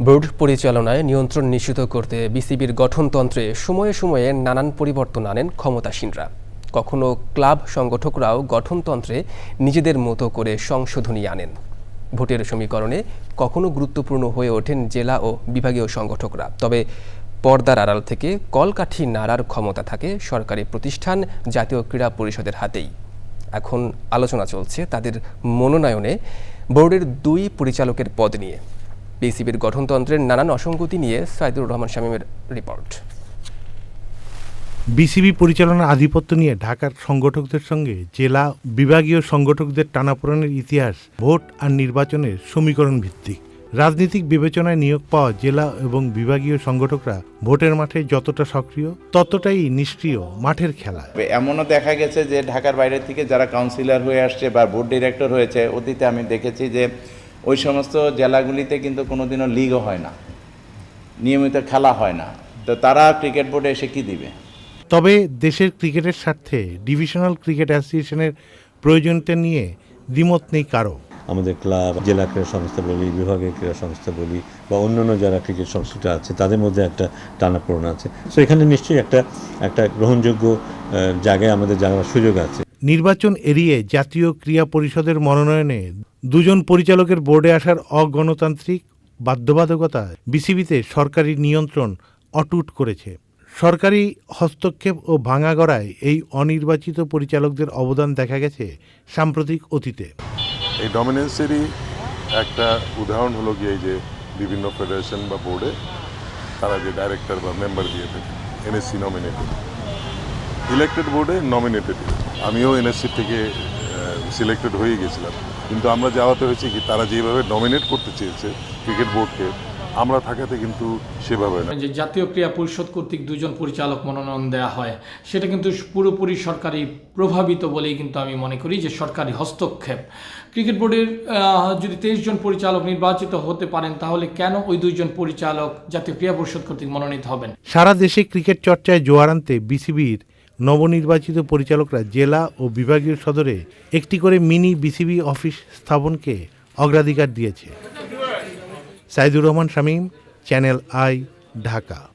Board পরিচালনায় নিয়ন্ত্রণ নিশ্চিত করতে বিসিবির গঠনতন্ত্রে সময়ে সময়ে নানান পরিবর্তন আনেন ক্ষমতাসীনরা। কখনো ক্লাব সংগঠকরাও গঠনতন্ত্রে নিজেদের মতো করে সংশোধনী আনেন। ভোটের সমীকরণে কখনো গুরুত্বপূর্ণ হয়ে ওঠেন জেলা ও বিভাগীয় সংগঠকরা। তবে পর্দার আড়াল থেকে কলকাঠি নাড়ার ক্ষমতা থাকে সরকারি প্রতিষ্ঠান, জাতীয় ক্রীড়া পরিষদের হাতেই। এখন আলোচনা চলছে তাদের মনোনয়নে বোর্ডের দুই পরিচালকের পদ নিয়ে। বিসিবির গঠনতন্ত্রের নানান অসঙ্গতি নিয়ে সাইদুর রহমান শামীমের রিপোর্ট। বিসিবি পরিচালনার আধিপত্য নিয়ে ঢাকার সংগঠকদের সঙ্গে জেলা বিভাগীয় সংগঠকদের টানাপোড়েনের ইতিহাস ভোট আর নির্বাচনের সমীকরণ ভিত্তিক। রাজনৈতিক বিবেচনায় নিয়োগ পাওয়া জেলা এবং বিভাগীয় সংগঠকরা ভোটের মাঠে যতটা সক্রিয় ততটাই নিষ্ক্রিয় মাঠের খেলা। এমনও দেখা গেছে যে ঢাকার বাইরে থেকে যারা কাউন্সিলর হয়ে আসছে বা বোর্ড ডিরেক্টর হয়েছে অতীতে আমি দেখেছি যে ওই সমস্ত জেলাগুলিতে কিন্তু কোনোদিনও লিগও হয় না। নিয়মিত খেলা হয় না। তো তারা ক্রিকেট বোর্ডে এসে কি দিবে? তবে দেশের ক্রিকেটের স্বার্থে ডিভিশনাল ক্রিকেট অ্যাসোসিয়েশনের প্রয়োজনীয়তা নিয়ে দ্বিমত নেই কারও। আমাদের ক্লাব জেলা ক্রীড়া সংস্থা বলি বিভাগীয় ক্রীড়া সংস্থা বলি বা অন্যান্য যারা ক্রিকেট সংস্থাটা আছে তাদের মধ্যে একটা টানাপোড়েন আছে। সো এখানে নিশ্চয়ই একটা একটা গ্রহণযোগ্য জায়গায় আমাদের যাওয়ার সুযোগ আছে। নির্বাচন এড়িয়ে জাতীয় ক্রীড়া পরিষদের মনোনয়নে দুজন পরিচালকের বোর্ডে আসার অগণতান্ত্রিক বাধ্যবাধকতা বিসিবিতে সরকারি নিয়ন্ত্রণ অটুট করেছে। সরকারি হস্তক্ষেপ ও ভাঙাগড়ায় এই অনির্বাচিত পরিচালকদের অবদান দেখা গেছে সাম্প্রতিক অতীতে। এই ডমিনেন্সেরই একটা উদাহরণ হলো গিয়ে যে বিভিন্ন ফেডারেশন বা বোর্ডে তারা যে ডাইরেক্টর বা মেম্বার দিয়ে থাকে এনএসসি নমিনেটেড ইলেক্টেড বোর্ডে নমিনেটেড আমিও এনএসসি থেকে সিলেক্টেড হয়ে গেছিলাম। কিন্তু আমরা যাওয়াতে হয়েছে কি তারা যেভাবে নমিনেট করতে চেয়েছে ক্রিকেট বোর্ডকে আমরা থাকাতে কিন্তু সেভাবে না যে জাতীয় ক্রীড়া পরিষদ কর্তৃক দুজন পরিচালক মনোনয়ন দেওয়া হয় সেটা কিন্তু পুরোপুরি সরকারি প্রভাবিত বলেই কিন্তু আমি মনে করি যে সরকারি হস্তক্ষেপ। ক্রিকেট বোর্ডের যদি তেইশ জন পরিচালক নির্বাচিত হতে পারেন তাহলে কেন ওই দুইজন পরিচালক জাতীয় ক্রীড়া পরিষদ কর্তৃক মনোনীত হবেন? সারা দেশে ক্রিকেট চর্চায় জোয়ার আনতে বিসিবির নবনির্বাচিত পরিচালকরা জেলা ও বিভাগীয় সদরে একটি করে মিনি বিসিবি অফিস স্থাপনকে অগ্রাধিকার দিয়েছে। Saidur Rahman Shamim, channel I, Dhaka.